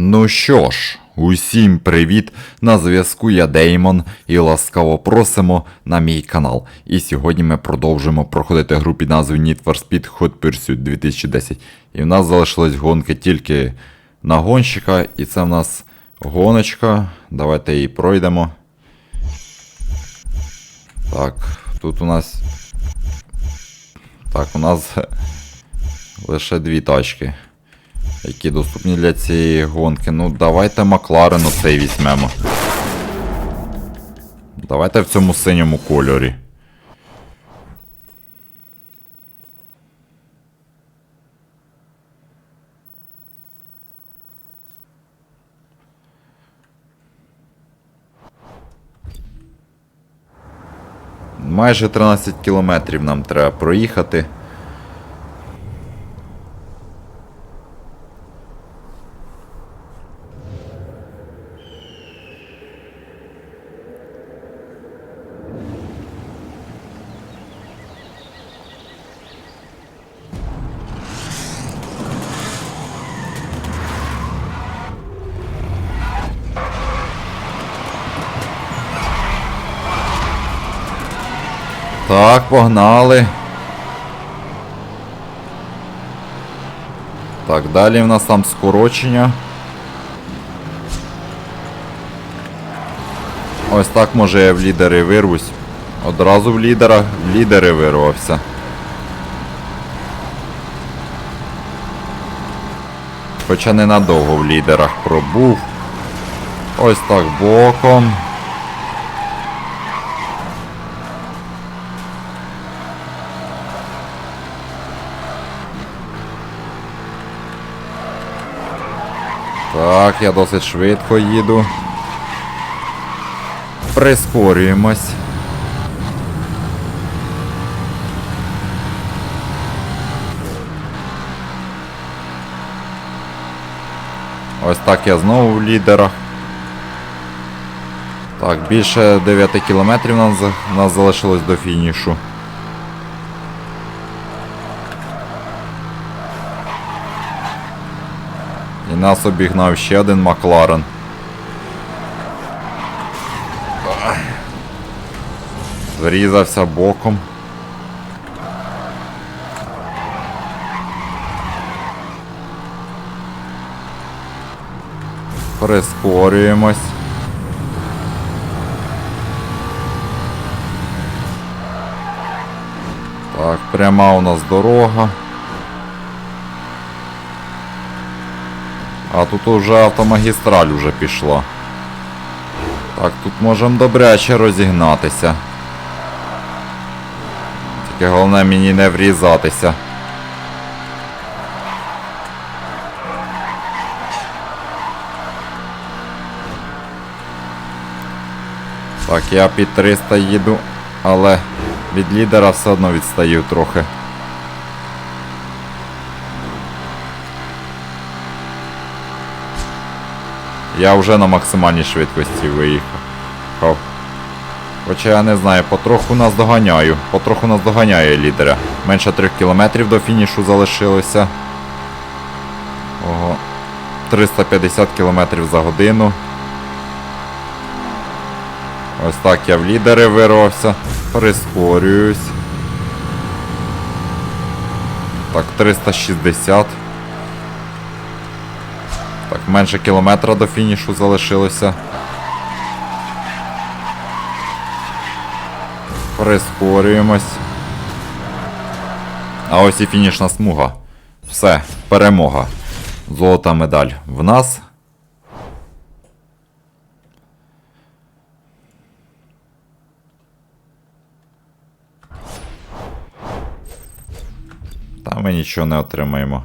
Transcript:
Ну що ж, усім привіт! На зв'язку я Деймон і ласкаво просимо на мій канал. І сьогодні ми продовжимо проходити гру під назвою Need for Speed Hot Pursuit 2010. І в нас залишились гонки тільки на гонщика, і це в нас гоночка. Давайте її пройдемо. Так, тут у нас. Так, у нас лише дві тачки які доступні для цієї гонки. Ну, давайте Макларен оцей візьмемо. Давайте в цьому синьому кольорі. Майже 13 кілометрів нам треба проїхати. Так, погнали. Так, далі в нас там скорочення. Ось так може я в лідери вирвусь. Одразу в лідера, в лідери вирвався. Хоча ненадовго в лідерах пробув. Ось так боком. Так, я досить швидко їду. Прискорюємось. Ось так я знову в лідерах. Так, більше 9 кілометрів нас, нас залишилось до фінішу. Нас обігнав ще один Макларен. Зрізався боком. Прискорюємось. Так, пряма у нас дорога. А тут уже автомагістраль уже пішла. Так, тут можемо добряче розігнатися. Тільки головне мені не врізатися. Так, я під 300 їду, але від лідера все одно відстаю трохи. Я вже на максимальній швидкості виїхав. Хоча я не знаю, потроху нас доганяю. Потроху нас доганяє лідера. Менше 3 кілометрів до фінішу залишилося. Ого. 350 кілометрів за годину. Ось так я в лідери вирвався. Прискорююсь. Так, 360. Так, менше кілометра до фінішу залишилося. Прискорюємось. А ось і фінішна смуга. Все, перемога. Золота медаль в нас. Та ми нічого не отримаємо.